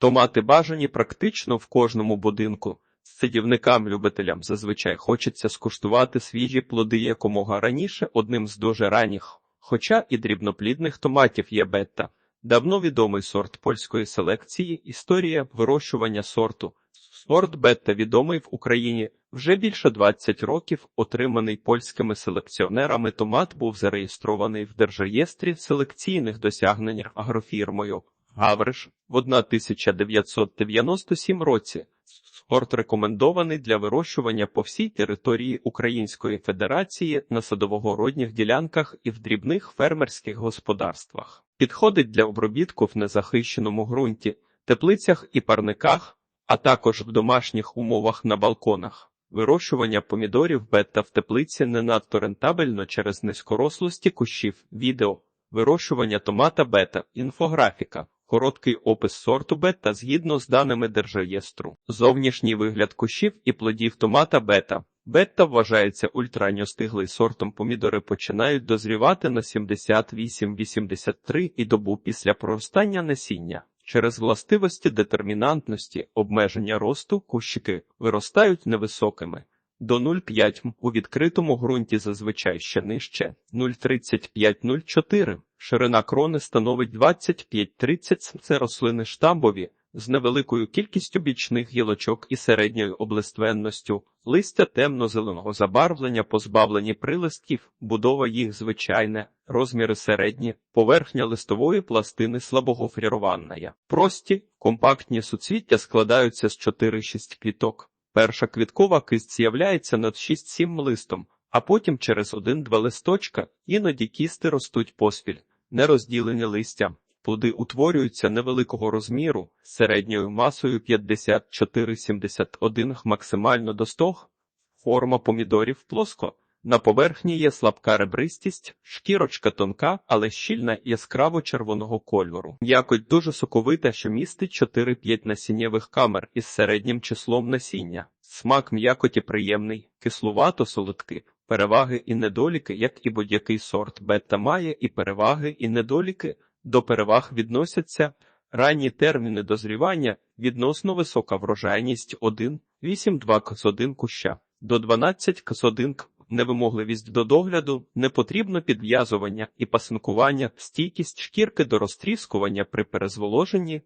Томати бажані практично в кожному будинку. Садівникам-любителям зазвичай хочеться скуштувати свіжі плоди якомога раніше одним з дуже ранніх, хоча і дрібноплідних томатів є бетта. Давно відомий сорт польської селекції, історія вирощування сорту. Сорт бетта відомий в Україні вже більше 20 років. Отриманий польськими селекціонерами томат був зареєстрований в Держреєстрі селекційних досягнень агрофірмою Гавриш в 1997 році. Сорт рекомендований для вирощування по всій території Української Федерації на садовогородніх ділянках і в дрібних фермерських господарствах. Підходить для обробітку в незахищеному ґрунті, теплицях і парниках, а також в домашніх умовах на балконах. Вирощування помідорів бета в теплиці не надто рентабельно через низькорослості кущів. Відео вирощування томата бета, інфографіка. Короткий опис сорту бета згідно з даними Держреєстру. Зовнішній вигляд кущів і плодів томата бета. Бетта вважається ультранньостиглий сортом помідори починають дозрівати на 78-83 і добу після проростання насіння. Через властивості детермінантності обмеження росту кущики виростають невисокими. До 0,5 м у відкритому ґрунті зазвичай ще нижче 0,35-0,4. Ширина крони становить 25-30 см. Це рослини штамбові з невеликою кількістю бічних гілочок і середньою облиственністю, листя темно-зеленого забарвлення, позбавлені прилистків, будова їх звичайне, розміри середні, поверхня листової пластини слабогофрірованная. Прості, компактні суцвіття складаються з 4-6 квіток. Перша квіткова кисть з'являється над 6-7 листом, а потім через один-два листочка іноді кісти ростуть поспіль, нерозділені листя. Плоди утворюються невеликого розміру, середньою масою 54-71 максимально до 100. Форма помідорів плоско. На поверхні є слабка ребристість, шкірочка тонка, але щільна яскраво червоного кольору. М'якоть дуже соковита, що містить 4-5 насіннєвих камер із середнім числом насіння. Смак м'якоті приємний, кислувато солодкий. Переваги і недоліки, як і будь-який сорт бета має і переваги і недоліки. До переваг відносяться ранні терміни дозрівання, відносно висока врожайність 1, 8-2 кс1 куща, до 12 кс1. Невимогливість до догляду, непотрібно підв'язування і пасинкування, стійкість шкірки до розтріскування при перезволоженні,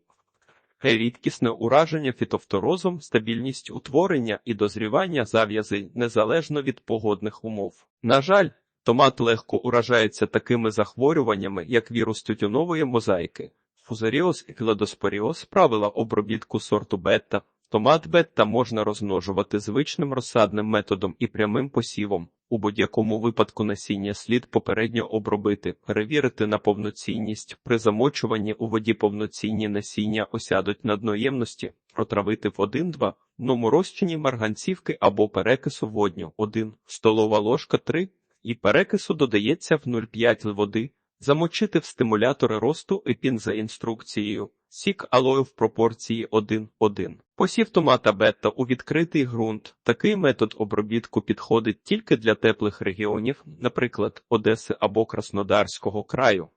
рідкісне ураження фітофторозом, стабільність утворення і дозрівання зав'язи незалежно від погодних умов. На жаль, Томат легко уражається такими захворюваннями, як вірус тютюнової мозаїки, фузаріоз і кладоспоріоз. Правила обробітку сорту бета. Томат бета можна розмножувати звичним розсадним методом і прямим посівом. У будь-якому випадку насіння слід попередньо обробити, перевірити на повноцінність. При замочуванні у воді повноцінні насіння осядуть на дноємності, протравити в 1-2 ному розчині марганцівки або перекису водню 1, столова ложка 3, і перекису додається в 0,5 води, замочити в стимулятори росту епін за інструкцією, сік алою в пропорції 1,1. Посів томата бета у відкритий ґрунт. Такий метод обробітку підходить тільки для теплих регіонів, наприклад, Одеси або Краснодарського краю.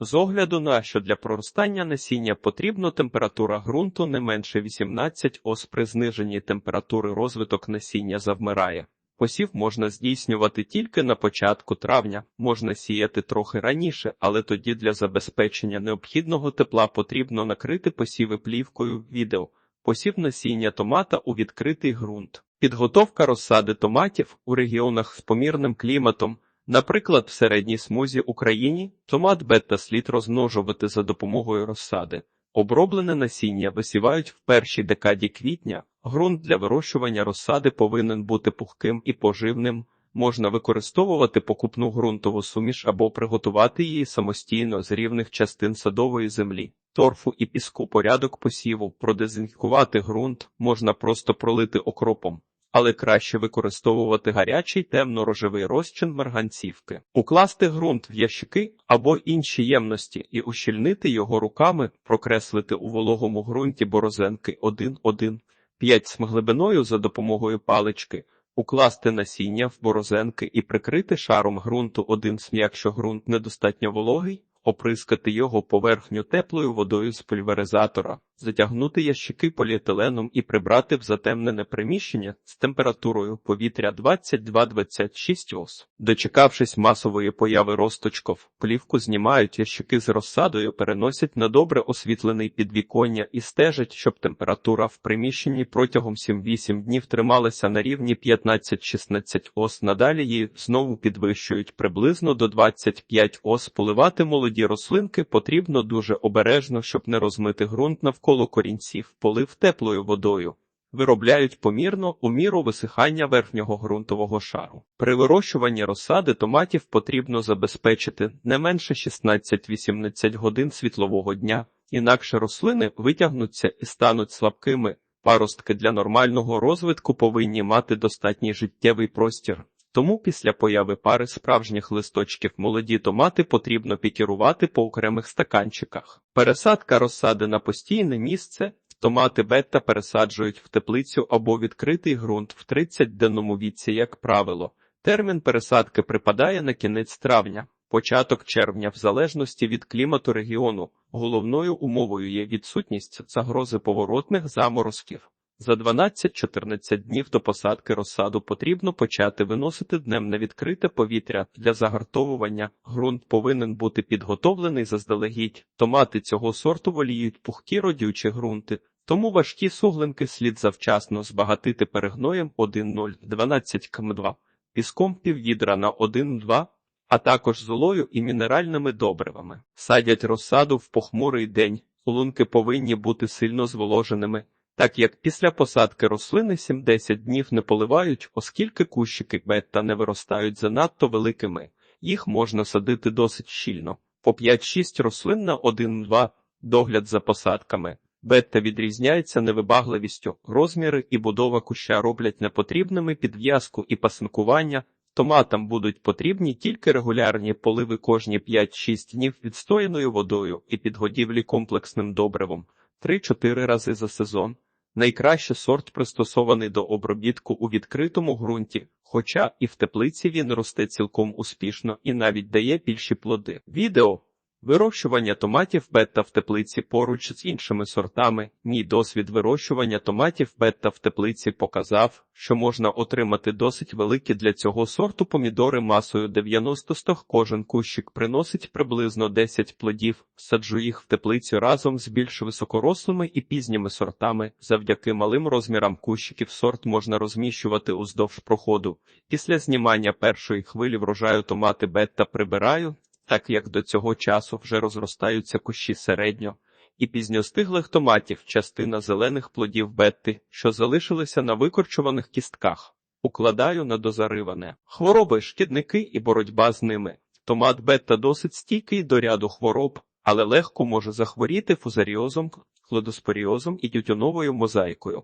З огляду на що для проростання насіння потрібна температура ґрунту не менше 18 ос при зниженні температури розвиток насіння завмирає. Посів можна здійснювати тільки на початку травня, можна сіяти трохи раніше, але тоді для забезпечення необхідного тепла потрібно накрити посіви плівкою відео, посів насіння томата у відкритий ґрунт, підготовка розсади томатів у регіонах з помірним кліматом. Наприклад, в середній смузі Україні томат бета слід розмножувати за допомогою розсади. Оброблене насіння висівають в першій декаді квітня. Грунт для вирощування розсади повинен бути пухким і поживним. Можна використовувати покупну ґрунтову суміш або приготувати її самостійно з рівних частин садової землі, торфу і піску. Порядок посіву, продезінфікувати ґрунт можна просто пролити окропом, але краще використовувати гарячий темно-рожевий розчин марганцівки, укласти ґрунт в ящики або інші ємності і ущільнити його руками, прокреслити у вологому ґрунті борозенки 1-1. 5 см глибиною за допомогою палички, укласти насіння в борозенки і прикрити шаром ґрунту один см, якщо ґрунт недостатньо вологий, оприскати його поверхню теплою водою з пульверизатора. Затягнути ящики поліетиленом і прибрати в затемнене приміщення з температурою повітря 22-26 ос. Дочекавшись масової появи розточков, плівку знімають ящики з розсадою, переносять на добре освітлений підвіконня і стежать, щоб температура в приміщенні протягом 7-8 днів трималася на рівні 15-16 ос. Надалі її знову підвищують приблизно до 25 ос. Поливати молоді рослинки потрібно дуже обережно, щоб не розмити ґрунт навколо корінців, полив теплою водою. Виробляють помірно у міру висихання верхнього ґрунтового шару. При вирощуванні розсади томатів потрібно забезпечити не менше 16-18 годин світлового дня, інакше рослини витягнуться і стануть слабкими. Паростки для нормального розвитку повинні мати достатній життєвий простір. Тому після появи пари справжніх листочків молоді томати потрібно пікірувати по окремих стаканчиках. Пересадка розсади на постійне місце. Томати бетта пересаджують в теплицю або відкритий ґрунт в 30-денному віці, як правило. Термін пересадки припадає на кінець травня, початок червня, в залежності від клімату регіону. Головною умовою є відсутність загрози поворотних заморозків. За 12-14 днів до посадки розсаду потрібно почати виносити днем на відкрите повітря для загартовування. Ґрунт повинен бути підготовлений заздалегідь. Томати цього сорту воліють пухкі родючі ґрунти, тому важкі суглинки слід завчасно збагатити перегноєм 1,0-12 км2, піском піввідра на 1,2 а також золою і мінеральними добривами. Садять розсаду в похмурий день. Лунки повинні бути сильно зволоженими так як після посадки рослини 7-10 днів не поливають, оскільки кущики бетта не виростають занадто великими, їх можна садити досить щільно, по 5-6 рослин на 1-2 догляд за посадками. Бетта відрізняється невибагливістю, розміри і будова куща роблять непотрібними підв'язку і пасинкування. Томатам будуть потрібні тільки регулярні поливи кожні 5-6 днів відстояною водою і підгодівлі комплексним добривом 3-4 рази за сезон. Найкраще сорт пристосований до обробітку у відкритому ґрунті, хоча і в теплиці він росте цілком успішно і навіть дає більші плоди. Відео Вирощування томатів бетта в теплиці поруч з іншими сортами. Мій досвід вирощування томатів бетта в теплиці показав, що можна отримати досить великі для цього сорту помідори масою 90 стог. Кожен кущик приносить приблизно 10 плодів. Саджу їх в теплицю разом з більш високорослими і пізніми сортами. Завдяки малим розмірам кущиків сорт можна розміщувати уздовж проходу. Після знімання першої хвилі врожаю томати бетта прибираю так як до цього часу вже розростаються кущі середньо і пізньостиглих томатів, частина зелених плодів бетти, що залишилися на викорчуваних кістках. Укладаю на дозариване хвороби, шкідники і боротьба з ними. Томат бетта досить стійкий до ряду хвороб, але легко може захворіти фузаріозом, хлодоспоріозом і тютюновою мозаїкою.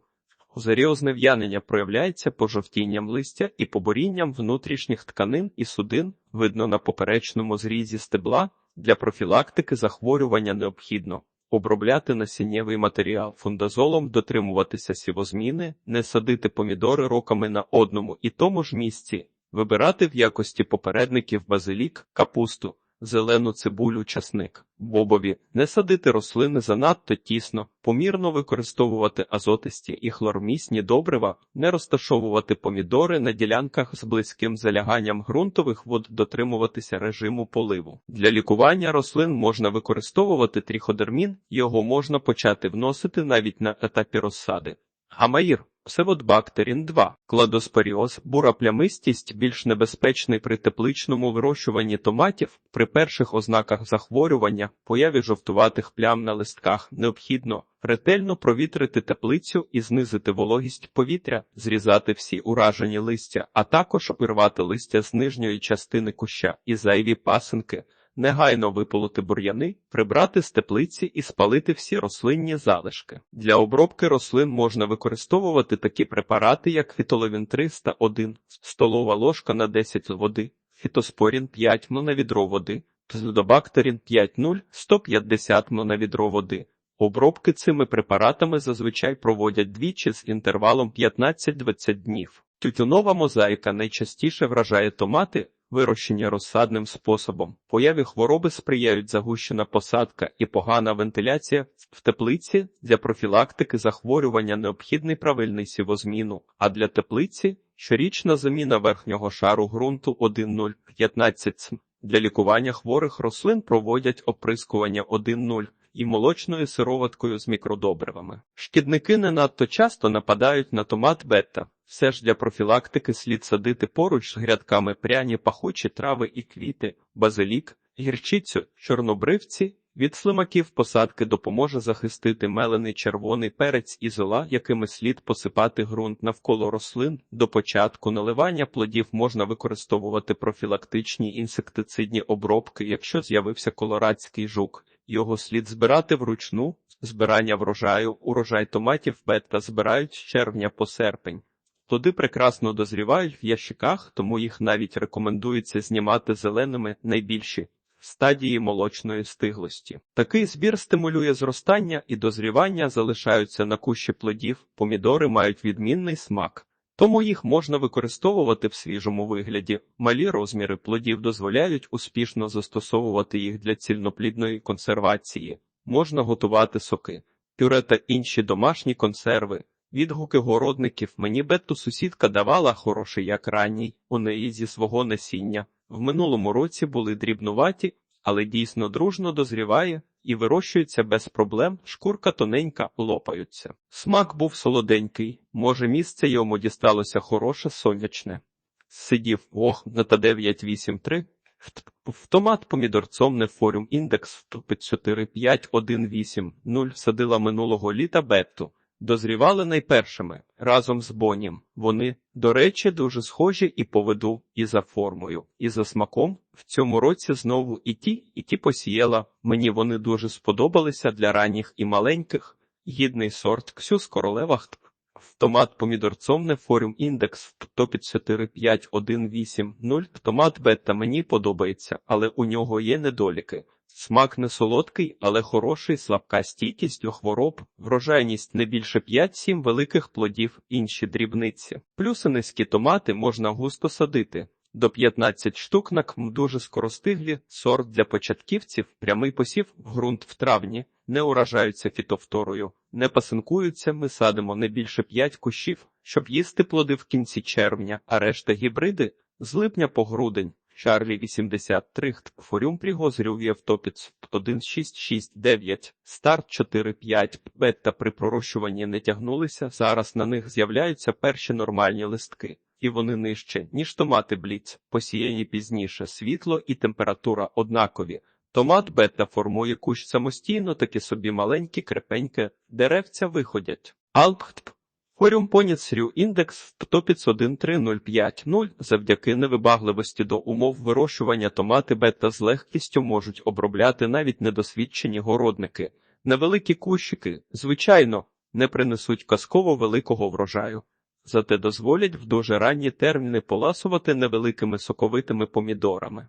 Фузаріозне в'янення проявляється пожовтінням листя і поборінням внутрішніх тканин і судин, видно на поперечному зрізі стебла. Для профілактики захворювання необхідно обробляти насіннєвий матеріал фундазолом, дотримуватися сівозміни, не садити помідори роками на одному і тому ж місці, вибирати в якості попередників базилік, капусту зелену цибулю, часник, бобові, не садити рослини занадто тісно, помірно використовувати азотисті і хлормісні добрива, не розташовувати помідори на ділянках з близьким заляганням ґрунтових вод, дотримуватися режиму поливу. Для лікування рослин можна використовувати тріходермін, його можна почати вносити навіть на етапі розсади. Гамаїр Псеводбактерін 2. Кладоспоріоз, бура плямистість більш небезпечний при тепличному вирощуванні томатів. При перших ознаках захворювання, появі жовтуватих плям на листках, необхідно ретельно провітрити теплицю і знизити вологість повітря, зрізати всі уражені листя, а також обірвати листя з нижньої частини куща і зайві пасинки негайно виполоти бур'яни, прибрати з теплиці і спалити всі рослинні залишки. Для обробки рослин можна використовувати такі препарати, як фітоловін 301, столова ложка на 10 води, фітоспорін 5 м на відро води, псевдобактерін 5,0 150 м на відро води. Обробки цими препаратами зазвичай проводять двічі з інтервалом 15-20 днів. Тютюнова мозаїка найчастіше вражає томати, Вирощення розсадним способом. Появі хвороби сприяють загущена посадка і погана вентиляція. В теплиці для профілактики захворювання необхідний правильний сівозміну, а для теплиці щорічна заміна верхнього шару ґрунту 1,015 см. Для лікування хворих рослин проводять оприскування 1,0 і молочною сироваткою з мікродобривами. Шкідники не надто часто нападають на томат бета. Все ж для профілактики слід садити поруч з грядками пряні пахучі трави і квіти, базилік, гірчицю, чорнобривці. Від слимаків посадки допоможе захистити мелений червоний перець і зола, якими слід посипати ґрунт навколо рослин. До початку наливання плодів можна використовувати профілактичні інсектицидні обробки, якщо з'явився колорадський жук. Його слід збирати вручну. Збирання врожаю, урожай томатів бета збирають з червня по серпень. Плоди прекрасно дозрівають в ящиках, тому їх навіть рекомендується знімати зеленими найбільші стадії молочної стиглості. Такий збір стимулює зростання і дозрівання залишаються на кущі плодів. Помідори мають відмінний смак, тому їх можна використовувати в свіжому вигляді. Малі розміри плодів дозволяють успішно застосовувати їх для цільноплідної консервації. Можна готувати соки, пюре та інші домашні консерви. Відгуки городників мені бетту сусідка давала хороший як ранній, у неї зі свого насіння. В минулому році були дрібнуваті, але дійсно дружно дозріває і вирощується без проблем, шкурка тоненька, лопаються. Смак був солоденький, може місце йому дісталося хороше сонячне. Сидів ох на та 983. В томат помідорцом не форум індекс 45180 садила минулого літа бетту. Дозрівали найпершими разом з Бонім. Вони, до речі, дуже схожі і по виду, і за формою, і за смаком. В цьому році знову і ті, і ті посіяла. Мені вони дуже сподобалися для ранніх і маленьких. Гідний сорт Ксюс королева. В томат помідорцом не форум індекс 15518 Томат бета мені подобається, але у нього є недоліки. Смак не солодкий, але хороший, слабка стійкість до хвороб, врожайність не більше 5-7 великих плодів, інші дрібниці. Плюси низькі томати можна густо садити. До 15 штук на км дуже скоростиглі, сорт для початківців, прямий посів, ґрунт в травні, не уражаються фітовторою, не пасинкуються, ми садимо не більше 5 кущів, щоб їсти плоди в кінці червня, а решта гібриди з липня по грудень. Чарлі 83, Форюм Пригозрів Євтопіц 1669, Старт 45, Бетта при пророщуванні не тягнулися, зараз на них з'являються перші нормальні листки, і вони нижче, ніж томати Бліц, посіяні пізніше, світло і температура однакові. Томат бета формує кущ самостійно, такі собі маленькі, крепенькі, деревця виходять. Алпхт Хоріум Поніцрю індекс 1513050 завдяки невибагливості до умов вирощування томати бета з легкістю можуть обробляти навіть недосвідчені городники. Невеликі кущики, звичайно, не принесуть казково великого врожаю, зате дозволять в дуже ранні терміни поласувати невеликими соковитими помідорами.